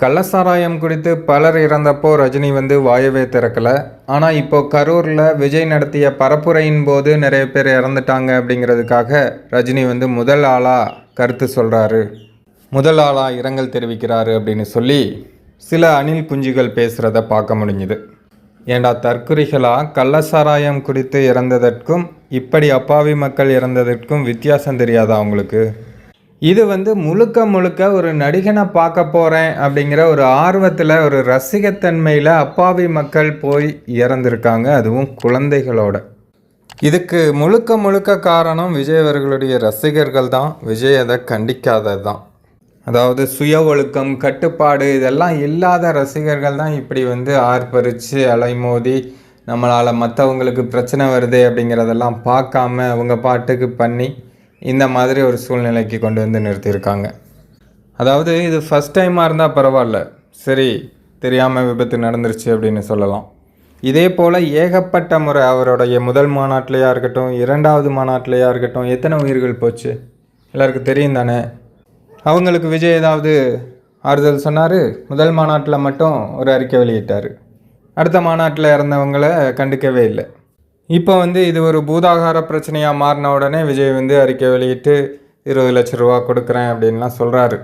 கள்ளசாராயம் குடித்து பலர் இறந்தப்போ ரஜினி வந்து வாயவே திறக்கலை. ஆனால் இப்போ கரூரில் விஜய் நடத்திய பரப்புரையின் போது நிறைய பேர் இறந்துட்டாங்க அப்படிங்கிறதுக்காக ரஜினி வந்து முதல் ஆளாக கருத்து சொல்கிறாரு முதல் ஆளாக இரங்கல் தெரிவிக்கிறாரு அப்படின்னு சொல்லி சில அணில் குஞ்சுகள் பேசுகிறத பார்க்க முடிஞ்சுது. ஏண்டா தற்குறிகளாக கள்ளசாராயம் குடித்து இறந்ததற்கும் இப்படி அப்பாவி மக்கள் இறந்ததற்கும் வித்தியாசம் தெரியாதா அவங்களுக்கு இது வந்து முழுக்க முழுக்க ஒரு நடிகனை பார்க்க போகிறேன் அப்படிங்கிற ஒரு ஆர்வத்தில் ஒரு ரசிகத்தன்மையில் அப்பாவி மக்கள் போய் இறந்துருக்காங்க. அதுவும் குழந்தைகளோட. இதுக்கு முழுக்க முழுக்க காரணம் விஜய் அவர்களுடைய ரசிகர்கள் தான். விஜய் அதை கண்டிக்காதது தான். அதாவது சுய ஒழுக்கம் கட்டுப்பாடு இதெல்லாம் இல்லாத ரசிகர்கள் தான் இப்படி வந்து ஆர்ப்பரித்து அலைமோதி நம்மளால் மற்றவங்களுக்கு பிரச்சனை வருது அப்படிங்கிறதெல்லாம் பார்க்காம அவங்க பாட்டுக்கு பண்ணி இந்த மாதிரி ஒரு சூழ்நிலைக்கு கொண்டு வந்து நிறுத்தியிருக்காங்க. அதாவது இது ஃபஸ்ட் டைமாக இருந்தால் பரவாயில்ல. சரி தெரியாமல் விபத்து நடந்துருச்சு அப்படின்னு சொல்லலாம். இதே போல் ஏகப்பட்ட முறை அவருடைய முதல் மாநாட்டிலையாக இருக்கட்டும் இரண்டாவது மாநாட்டிலையாக இருக்கட்டும் எத்தனை உயிர்கள் போச்சு? எல்லாருக்கும் தெரியும் தானே? அவங்களுக்கு விஜய் ஏதாவது ஆறுதல் சொன்னார்? முதல் மாநாட்டில் மட்டும் ஒரு அறிக்கை வெளியிட்டார். அடுத்த மாநாட்டில் இறந்தவங்களை கண்டுக்கவே இல்லை. இப்போ வந்து இது ஒரு பூதாகார பிரச்சனையாக மாறின உடனே விஜய் வந்து அறிக்கை வெளியிட்டு இருபது லட்ச ரூபா கொடுக்குறேன் அப்படின்லாம் சொல்கிறாரு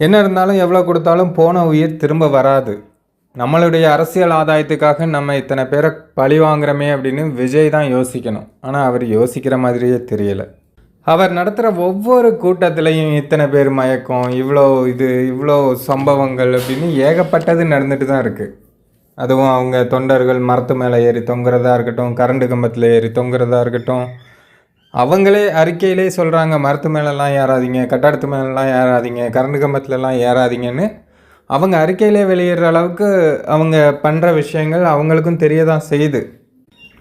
என்ன இருந்தாலும் எவ்வளோ கொடுத்தாலும் போன உயிர் திரும்ப வராது. நம்மளுடைய அரசியல் ஆதாயத்துக்காக நம்ம இத்தனை பேரை பழி வாங்குறோமே அப்படின்னு விஜய் தான் யோசிக்கணும். ஆனால் அவர் யோசிக்கிற மாதிரியே தெரியலை. அவர் நடத்துகிற ஒவ்வொரு கூட்டத்திலையும் இத்தனை பேர் மயக்கம் இவ்வளோ இது இவ்வளோ சம்பவங்கள் அப்படின்னு ஏகப்பட்டது நடந்துட்டு தான் இருக்குது அதுவும் அவங்க தொண்டர்கள் மரத்து மேலே ஏறி தொங்குறதா இருக்கட்டும் கரண்டு கம்பத்தில் ஏறி தொங்குறதா இருக்கட்டும் அவங்களே அறிக்கையிலே சொல்கிறாங்க மரத்து மேலெல்லாம் ஏறாதீங்க கட்டடத்து மேலெல்லாம் ஏறாதீங்க கரண்டு கம்பத்துலலாம் ஏறாதீங்கன்னு. அவங்க அறிக்கையிலே வெளியிடுற அளவுக்கு அவங்க பண்ணுற விஷயங்கள் அவங்களுக்கும் தெரிய தான் செய்யுது.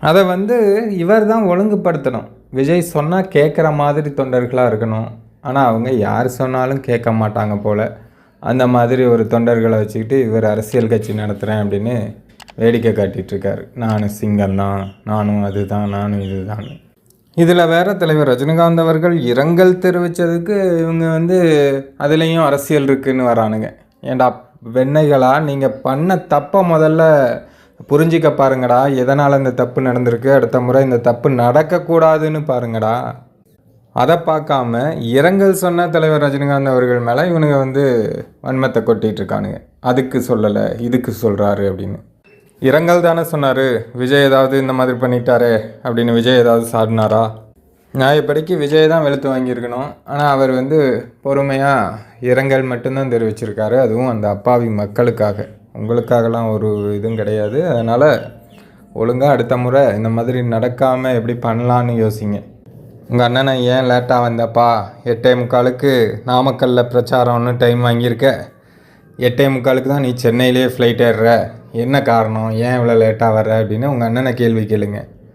அதை வந்து இவர் தான் ஒழுங்குபடுத்தணும். விஜய் சொன்னால் கேட்குற மாதிரி தொண்டர்களாக இருக்கணும். ஆனால் அவங்க யார் சொன்னாலும் கேட்க மாட்டாங்க போல். அந்த மாதிரி ஒரு தொண்டர்களை வச்சுக்கிட்டு இவர் அரசியல் கட்சி நடத்துகிறேன் அப்படின்னு வேடிக்கை காட்டிகிட்ருக்காரு. நானும் சிங்கம் தான் நானும் அதுதான் நானும் இதுதான். இதில் வேறு தலைவர் ரஜினிகாந்த் அவர்கள் இரங்கல் தெரிவித்ததுக்கு இவங்க வந்து அதுலேயும் அரசியல் இருக்குதுன்னு வரானுங்க. ஏண்டா வெண்ணைகளா? நீங்கள் பண்ண தப்பை முதல்ல புரிஞ்சிக்க பாருங்கடா. எதனால் இந்த தப்பு நடந்திருக்கு? அடுத்த முறை இந்த தப்பு நடக்கக்கூடாதுன்னு பாருங்கடா. அதை பார்க்காம இரங்கல் சொன்ன தலைவர் ரஜினிகாந்த் அவர்கள் மேலே இவனுங்க வந்து வன்மத்தை கொட்டிகிட்டு இருக்கானுங்க. அதுக்கு சொல்லலை இதுக்கு சொல்கிறாரு அப்படின்னு. இரங்கல் தானே சொன்னார் விஜய் ஏதாவது இந்த மாதிரி பண்ணிட்டாரே அப்படின்னு விஜய் ஏதாவது சாடினாரா? நியாயப்படிக்கு விஜய் தான் வெளுத்து வாங்கியிருக்கணும். ஆனால் அவர் வந்து பொறுமையாக இரங்கல் மட்டும்தான் தெரிவிச்சிருக்காரு. அதுவும் அந்த அப்பாவி மக்களுக்காக. உங்களுக்காகலாம் ஒரு இதுவும் கிடையாது. அதனால் ஒழுங்காக அடுத்த முறை இந்த மாதிரி நடக்காமல் எப்படி பண்ணலான்னு யோசிங்க. உங்கள் அண்ணனை ஏன் லேட்டாக வந்தப்பா? எட்டே முக்காலுக்கு நாமக்கல்லில் பிரச்சாரம்னு டைம் வாங்கியிருக்க. எட்டே முக்காலுக்கு தான் நீ சென்னையிலே ஃப்ளைட் ஏறுற. என்ன காரணம்? ஏன் இவ்வளோ லேட்டாக வர்ற? அப்படின்னு உங்கள் அண்ணனை கேள்வி கேளுங்க.